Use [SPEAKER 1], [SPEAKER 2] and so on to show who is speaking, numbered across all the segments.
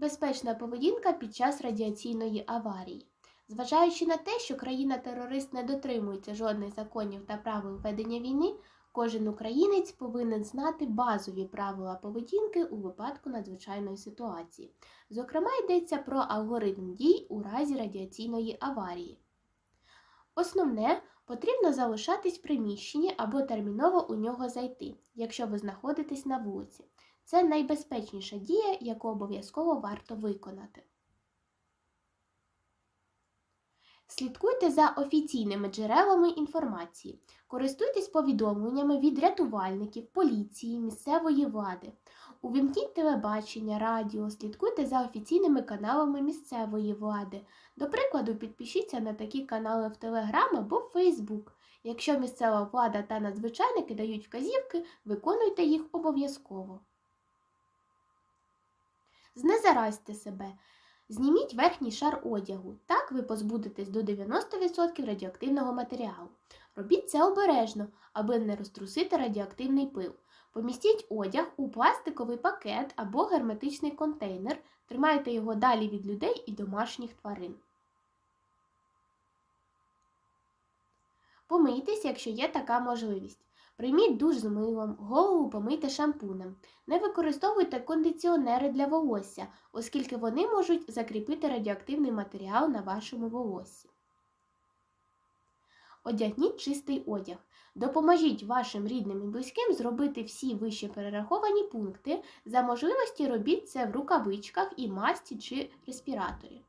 [SPEAKER 1] Безпечна поведінка під час радіаційної аварії. Зважаючи на те, що країна-терорист не дотримується жодних законів та правил ведення війни, кожен українець повинен знати базові правила поведінки у випадку надзвичайної ситуації. Зокрема, йдеться про алгоритм дій у разі радіаційної аварії. Основне потрібно залишатись в приміщенні або терміново у нього зайти, якщо ви знаходитесь на вулиці. Це найбезпечніша дія, яку обов'язково варто виконати. Слідкуйте за офіційними джерелами інформації, користуйтесь повідомленнями від рятувальників, поліції, місцевої влади. Увімкніть телебачення, радіо, слідкуйте за офіційними каналами місцевої влади. До прикладу, підпишіться на такі канали в Телеграм або Фейсбук. Якщо місцева влада та надзвичайники дають вказівки, виконуйте їх обов'язково. Знезаразьте себе. Зніміть верхній шар одягу. Так ви позбудетесь до 90% радіоактивного матеріалу. Робіть це обережно, аби не розтрусити радіоактивний пил. Помістіть одяг у пластиковий пакет або герметичний контейнер. Тримайте його далі від людей і домашніх тварин. Помийтесь, якщо є така можливість. Прийміть душ з милом, голову помийте шампунем. Не використовуйте кондиціонери для волосся, оскільки вони можуть закріпити радіоактивний матеріал на вашому волоссі. Одягніть чистий одяг. Допоможіть вашим рідним і близьким зробити всі вище перераховані пункти. За можливості робіть це в рукавичках і масці чи респіраторі.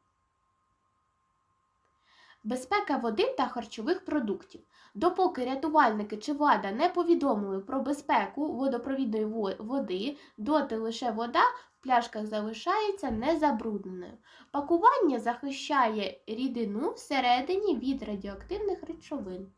[SPEAKER 1] Безпека води та харчових продуктів. Допоки рятувальники чи влада не повідомили про безпеку водопровідної води, доти лише вода в пляшках залишається незабрудненою. Пакування захищає рідину всередині від радіоактивних речовин.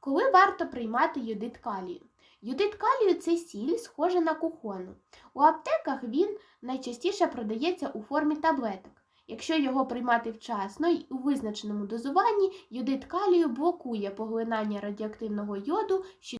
[SPEAKER 1] Коли варто приймати йодит калію? Йодит калію це сіль, схожа на кухону. У аптеках він найчастіше продається у формі таблеток. Якщо його приймати вчасно і у визначеному дозуванні, йодит калію блокує поглинання радіоактивного йоду,